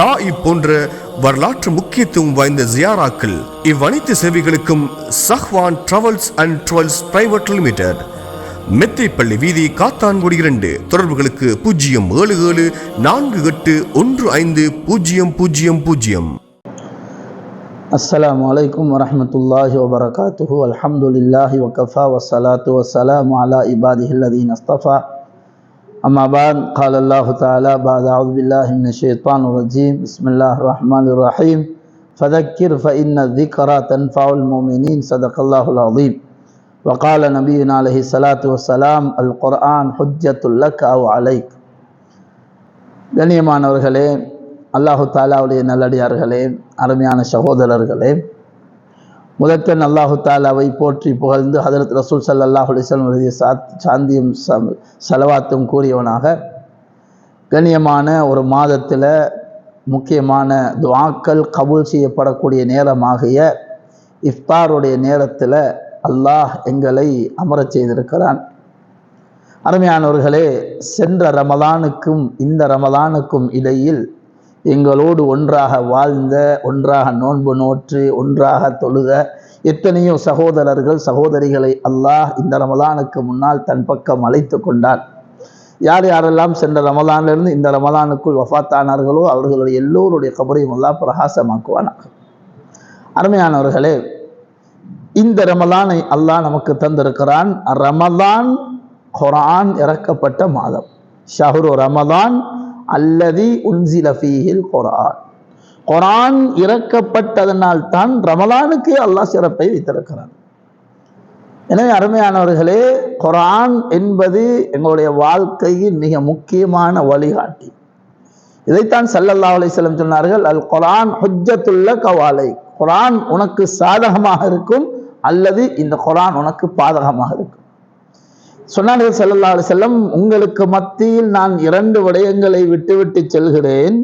தாய் போன்ற வரலாற்று முக்கியத்துவம் வாய்ந்த ஜியாராக்கள் இவ்வனைத்து சேவைகளுக்கும் Sahwan travels and travels private limited Meththaippalli வீதி காத்தான்குடி இரண்டு தொடர்புகளுக்கு பூஜ்ஜியம் ஏழு ஏழு நான்கு எட்டு ஒன்று ஐந்து பூஜ்ஜியம் பூஜ்ஜியம் பூஜ்ஜியம். அஸ்லாம் வலைக்கும் வரமத்துல்லாஹி வபரகாத்துஹு. அலமதுல்லாஹி வக்கஃபா வசலாத்து வசலாம் அலா இபாதிஹில்லதீன் நஸ்தஃபா أما بعد قال الله تعالى بعد أعوذ بالله من الشيطان الرجيم بسم الله الرحمن الرحيم فذكر فإن الذكرى تنفع المؤمنين صدق الله العظيم وقال نبينا عليه الصلاة والسلام القرآن حجة لك أو عليك கண்ணியமானவர்களே அல்லாஹு தாலாவுடைய நல்லடியார்களே அருமையான சகோதரர்களே முதற்கண் அல்லாஹு தாலாவை போற்றி புகழ்ந்து ஹதரத் ரசூல் சல்லாஹ் அலிஸ்லம் எழுதிய சாத் சாந்தியும் ச- செலவாத்தும் கூறியவனாக கண்ணியமான ஒரு மாதத்தில் முக்கியமான துவாக்கள் கபூல் செய்யப்படக்கூடிய நேரமாகிய இஃப்தாருடைய நேரத்தில் அல்லாஹ் எங்களை அமரச் செய்திருக்கிறான். அருமையானவர்களே சென்ற ரமலானுக்கும் இந்த ரமலானுக்கும் இடையில் எங்களோடு ஒன்றாக வாழ்ந்த ஒன்றாக நோன்பு நோற்று ஒன்றாக தொழுத எத்தனையோ சகோதரர்கள் சகோதரிகளை அல்லாஹ் இந்த ரமலானுக்கு முன்னால் தன் பக்கம் அழைத்து கொண்டான். யார் யாரெல்லாம் சென்ற ரமலானிலிருந்து இந்த ரமலானுக்குள் வஃபாத்தானார்களோ அவர்களுடைய எல்லோருடைய கபரையும் எல்லாம் பிரகாசமாக்குவானாக. அருமையானவர்களே இந்த ரமலானை அல்லாஹ் நமக்கு தந்திருக்கிறான். ரமலான் ஹொரான் இறக்கப்பட்ட மாதம். ஷஹரு ரமலான் அல்லது உன்சிலஃபீஹில் குரான். குரான் இறக்கப்பட்டதனால் தான் ரமலானுக்கு அல்லாஹ் சிறப்பை வைத்திருக்கிறார் எனவே அருமையானவர்களே குரான் என்பது எங்களுடைய வாழ்க்கையின் மிக முக்கியமான வழிகாட்டி. இதைத்தான் சல்லல்லா அலைஹி சொன்னார்கள் அல் குரான் ஹுஜத்துள்ள கவாலை குரான் உனக்கு சாதகமாக இருக்கும் அல்லது இந்த குரான் உனக்கு பாதகமாக இருக்கும். சொன்னார்கள் செல்லல்லாறு செல்லம் உங்களுக்கு மத்தியில் நான் இரண்டு விடயங்களை விட்டுவிட்டு செல்கிறேன்.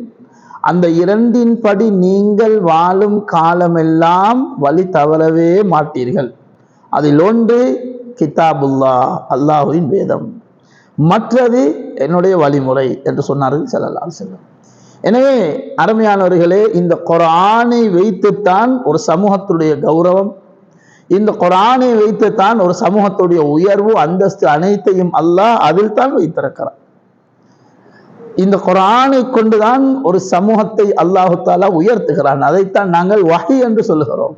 அந்த இரண்டின் படி நீங்கள் வாழும் காலமெல்லாம் வழி தவறவே மாட்டீர்கள். அதில் ஒன்று கிதாபுல்லா அல்லாஹுவின் வேதம். மற்றது என்னுடைய வழிமுறை என்று சொன்னார்கள் ஸல்லல்லாஹு செல்லம் எனவே அருமையானவர்களே இந்த குரானை வைத்துத்தான் ஒரு சமூகத்துடைய கௌரவம் இந்த குர்ஆனை வைத்துத்தான் ஒரு சமூகத்துடைய உயர்வு அந்தஸ்து அனைத்தையும் அல்லாஹ் அதில் தான் வைத்திருக்கிறார் இந்த குரானை கொண்டுதான் ஒரு சமூகத்தை அல்லாஹு தாலா உயர்த்துகிறான். அதைத்தான் நாங்கள் வகை என்று சொல்லுகிறோம்.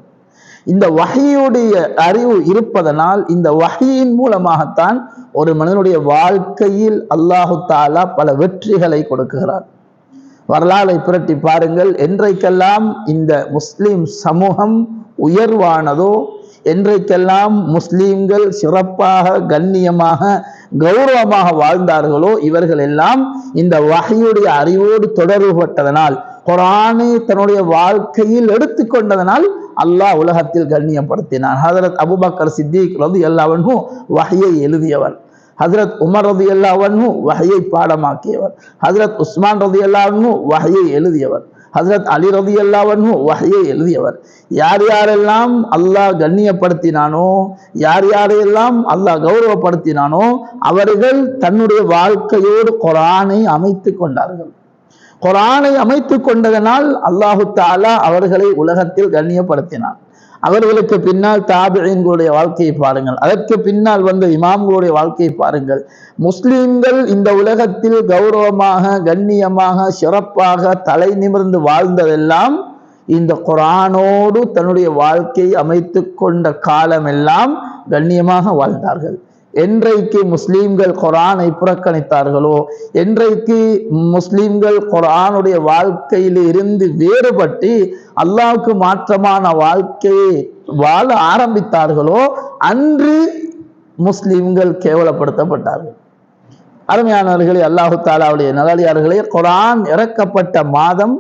இந்த வகையுடைய அறிவு இருப்பதனால் இந்த வகையின் மூலமாகத்தான் ஒரு மனிதனுடைய வாழ்க்கையில் அல்லாஹு தாலா பல வெற்றிகளை கொடுக்குகிறான் வரலாறை புரட்டி பாருங்கள். என்றைக்கெல்லாம் இந்த முஸ்லிம் சமூகம் உயர்வானதோ என்றைக்கெல்லாம் முஸ்லீம்கள் சிறப்பாக கண்ணியமாக கௌரவமாக வாழ்ந்தார்களோ இவர்கள் எல்லாம் இந்த வகையுடைய அறிவோடு தொடர்புபட்டதனால் குரானை தன்னுடைய வாழ்க்கையில் எடுத்துக்கொண்டதனால் அல்லாஹ் உலகத்தில் கண்ணியப்படுத்தினான். ஹதரத் அபுபக்கர் சித்திக் ரது எல்லாவனும் வகையை எழுதியவர். ஹசரத் உமர் ரது எல்லாவனும் வகையை பாடமாக்கியவர். ஹசரத் உஸ்மான் ரதி எல்லாவனும் வகையை எழுதியவர். ஹசரத் அலி ரதி அல்லாவன்னு வகையை எழுதியவர். யார் யாரெல்லாம் அல்லாஹ் கண்ணியப்படுத்தினானோ யார் யாரையெல்லாம் அல்லாஹ் கௌரவப்படுத்தினானோ அவர்கள் தன்னுடைய வாழ்க்கையோடு குரானை அமைத்து கொண்டார்கள். குரானை அமைத்து கொண்டதனால் அல்லாஹு தாலா அவர்களை உலகத்தில் கண்ணியப்படுத்தினான். அவர்களுக்கு பின்னால் தாபியங்களுடைய வாழ்க்கையை பாருங்கள். அதற்கு பின்னால் வந்த இமாம்களுடைய வாழ்க்கையை பாருங்கள். முஸ்லீம்கள் இந்த உலகத்தில் கௌரவமாக கண்ணியமாக சிறப்பாக தலை நிமிர்ந்து வாழ்ந்ததெல்லாம் இந்த குரானோடு தன்னுடைய வாழ்க்கையை அமைத்து கொண்ட காலமெல்லாம் கண்ணியமாக வாழ்ந்தார்கள். என்றைக்கு முஸ்லீம்கள் குரானை புறக்கணித்தார்களோ என்றைக்கு முஸ்லீம்கள் குரானுடைய வாழ்க்கையில் இருந்து வேறுபட்டு அல்லாவுக்கு மாற்றமான வாழ்க்கையை வாழ ஆரம்பித்தார்களோ அன்று முஸ்லீம்கள் கேவலப்படுத்தப்பட்டார்கள். அருமையானவர்களே அல்லாஹு தாலாவுடைய நலடியார்களே குரான் இறக்கப்பட்ட மாதம்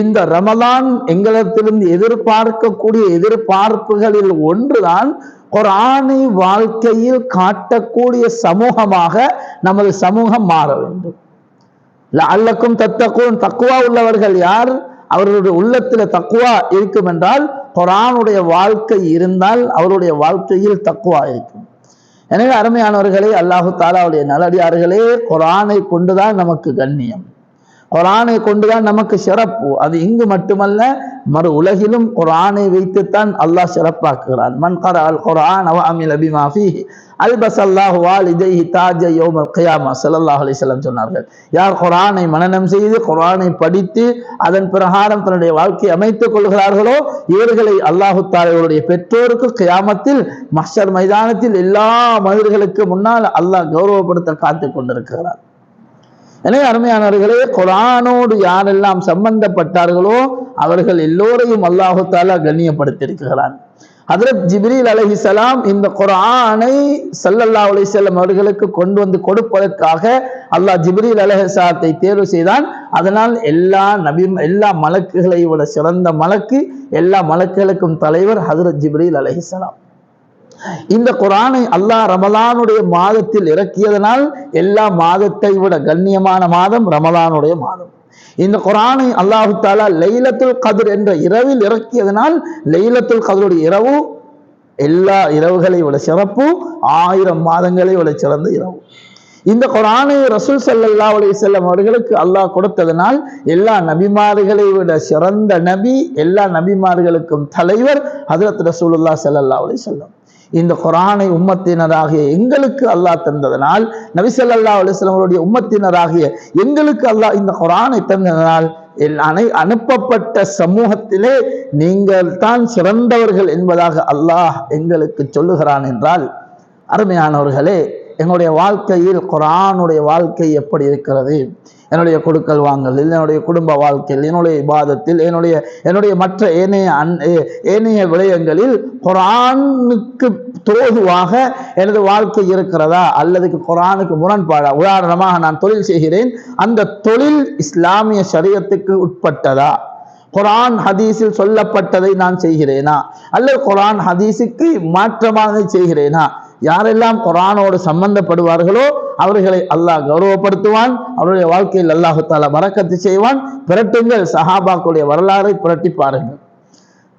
இந்த ரமலான் எங்களிடத்திலிருந்து எதிர்பார்க்கக்கூடிய எதிர்பார்ப்புகளில் ஒன்றுதான் குரானை வாழ்க்கையில் காட்டக்கூடிய சமூகமாக நமது சமூகம் மாற வேண்டும். அல்லக்கும் தத்தக்கும் தக்குவா உள்ளவர்கள் யார்? அவர்களுடைய உள்ளத்தில் தக்குவா இருக்கும் என்றால் குரானுடைய வாழ்க்கை இருந்தால் அவருடைய வாழ்க்கையில் தக்குவா இருக்கும். எனவே அருமையானவர்களே அல்லாஹு தாலாவுடைய நல்லடியார்களே குரானை கொண்டுதான் நமக்கு கண்ணியம். குரானை கொண்டுதான் நமக்கு சிறப்பு. அது இங்கு மட்டுமல்ல மறு உலகிலும் குரானை வைத்துத்தான் அல்லாஹ் சிறப்பாக்குகிறான். மன் கர அல் குரான் அவ அமில் அபிமா ஃபீஹி அல்பஸ் அல்லாஹ் வாலிதைஹி தாஜ யோமல் கயாமா சல்லாஹ் அலைஹி சொன்னார்கள் யார் குரானை மனனம் செய்து குரானை படித்து அதன் பிரகாரம் தன்னுடைய வாழ்க்கையை அமைத்துக் கொள்கிறார்களோ இவர்களை அல்லாஹு தாலைவருடைய பெற்றோருக்கு கியாமத்தில் மஷர் மைதானத்தில் எல்லா மனிதர்களுக்கு முன்னால் அல்லாஹ் கௌரவப்படுத்த காத்து கொண்டிருக்கிறார் எனவே அருமையானவர்களே குரானோடு யாரெல்லாம் சம்பந்தப்பட்டார்களோ அவர்கள் எல்லோரையும் அல்லாஹு தாலா கண்ணியப்படுத்தியிருக்கிறான். ஹதரத் ஜிப்ரீல் அலஹிசலாம் இந்த குரானை சல்லல்லா அலிசல்லம் அவர்களுக்கு கொண்டு வந்து கொடுப்பதற்காக அல்லாஹ் ஜிப்ரீல் அலைஹிஸ்ஸலாத்தை தேர்வு செய்தான். அதனால் எல்லா நபி எல்லா மலக்குகளை விட சிறந்த மலக்கு எல்லா மலக்குகளுக்கும் தலைவர் ஹதரத் ஜிப்ரீல் அலஹிசலாம் இந்த குரானை அல்லாஹ் ரமலானுடைய மாதத்தில் இறக்கியதனால் எல்லா மாதத்தை விட கண்ணியமான மாதம் ரமலானுடைய மாதம். இந்த குரானை அல்லாஹு தாலா லைலத்துல் கதிர் என்ற இரவில் இறக்கியதனால் லைலத்துல் கதிருடைய இரவு எல்லா இரவுகளை விட சிறப்பு ஆயிரம் மாதங்களை விட சிறந்த இரவு. இந்த குரானை ரசூல் சல்லா அலைஹி செல்லம் அவர்களுக்கு அல்லாஹ் கொடுத்ததனால் எல்லா நபிமார்களை விட சிறந்த நபி எல்லா நபிமார்களுக்கும் தலைவர் ஹஜரத் ரசூலுல்லாஹ் செல்லல்லா அலைஹி செல்லம் இந்த குரானை உம்மத்தினராகிய எங்களுக்கு அல்லாஹ் தந்ததனால் நபி ஸல்லல்லாஹு உம்மத்தினராகிய எங்களுக்கு அல்லாஹ் இந்த குரானை தந்ததனால் அனை அனுப்பப்பட்ட சமூகத்திலே நீங்கள் தான் சிறந்தவர்கள் என்பதாக அல்லாஹ் எங்களுக்கு சொல்லுகிறான் என்றால் அருமையானவர்களே என்னுடைய வாழ்க்கையில் குரானுடைய வாழ்க்கை எப்படி இருக்கிறது? என்னுடைய கொடுக்கல் வாங்கலில் என்னுடைய குடும்ப வாழ்க்கையில் என்னுடைய விவாதத்தில் என்னுடைய என்னுடைய மற்ற ஏனைய அன் ஏனைய விடயங்களில் குரானுக்கு தோதுவாக எனது வாழ்க்கை இருக்கிறதா? அல்லது குரானுக்கு முரண்பாடா? உதாரணமாக நான் தொழில் செய்கிறேன். அந்த தொழில் இஸ்லாமிய சரியத்துக்கு உட்பட்டதா? குரான் ஹதீஸில் சொல்லப்பட்டதை நான் செய்கிறேனா? அல்லது குரான் ஹதீஸுக்கு மாற்றமானதை செய்கிறேனா? யாரெல்லாம் குரானோடு சம்பந்தப்படுவார்களோ அவர்களை அல்லாஹ் கௌரவப்படுத்துவான். அவருடைய வாழ்க்கையில் அல்லாஹு தாலா வரக்கத்து செய்வான். பிரட்டுங்கள் சஹாபாக்களுடைய வரலாறை புரட்டி பாருங்கள்.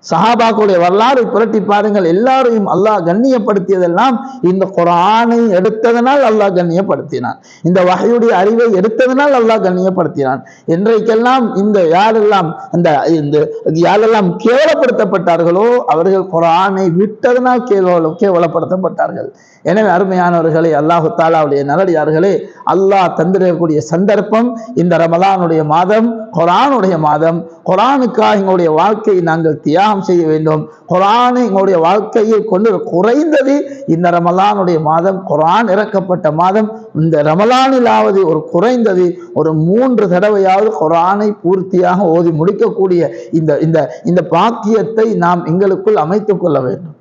சஹாபாக்களுடைய வரலாறு புரட்டி பாருங்கள். எல்லாரையும் அல்லாஹ் கண்ணியப்படுத்தியதெல்லாம் இந்த குரானை எடுத்ததனால் அல்லாஹ் கண்ணியப்படுத்தினான். இந்த வகையுடைய அறிவை எடுத்ததனால் அல்லாஹ் கண்ணியப்படுத்தினான். என்றைக்கெல்லாம் இந்த யாரெல்லாம் அந்த இந்த யாரெல்லாம் கேவலப்படுத்தப்பட்டார்களோ அவர்கள் குரானை விட்டதனால் கேவல கேவலப்படுத்தப்பட்டார்கள். எனவே அருமையானவர்களே அல்லாஹு தாலாவுடைய நல்லடியார்களே அல்லாஹ் தந்திரக்கூடிய சந்தர்ப்பம் இந்த ரமலானுடைய மாதம் குரானுடைய மாதம். குரானுக்காக எங்களுடைய வாழ்க்கையை நாங்கள் நாம் செய்ய வேண்டும். குரானை உங்களுடைய வாழ்க்கையில் கொண்டு குறைந்தது இந்த ரமலானுடைய மாதம் குரான் இறக்கப்பட்ட மாதம் இந்த ரமலானிலாவது ஒரு குறைந்தது ஒரு மூன்று தடவையாவது குரானை பூர்த்தியாக ஓதி முடிக்கக்கூடிய இந்த இந்த இந்த பாக்கியத்தை நாம் எங்களுக்குள் அமைத்துக் கொள்ள வேண்டும்.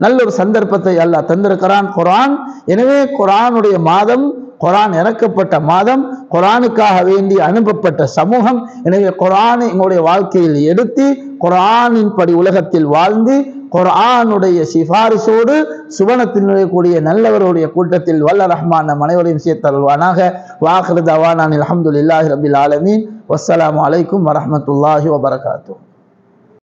நல்ல ஒரு சந்தர்ப்பத்தை அல்லாஹ் தந்திருக்கிறான். குரான் எனவே குரானுடைய மாதம் குரான் இறக்கப்பட்ட மாதம் குரானுக்காக வேண்டி அனுப்பப்பட்ட சமூகம். எனவே குரானை எங்களுடைய வாழ்க்கையில் எடுத்து குரானின் படி உலகத்தில் வாழ்ந்து குரானுடைய சிபாரிசோடு சுவனத்தினுடைய கூடிய நல்லவருடைய கூட்டத்தில் வல்ல ரஹ்மான் நம் அனைவரையும் சேர்த்தல்வானாக வாஹிருத் அவானான் அலமதுல்லாஹி ரபில் ஆலமீன். வஸ்ஸலாமு அலைக்கும் வரமத்துல்லாஹி வபரகாத்தூ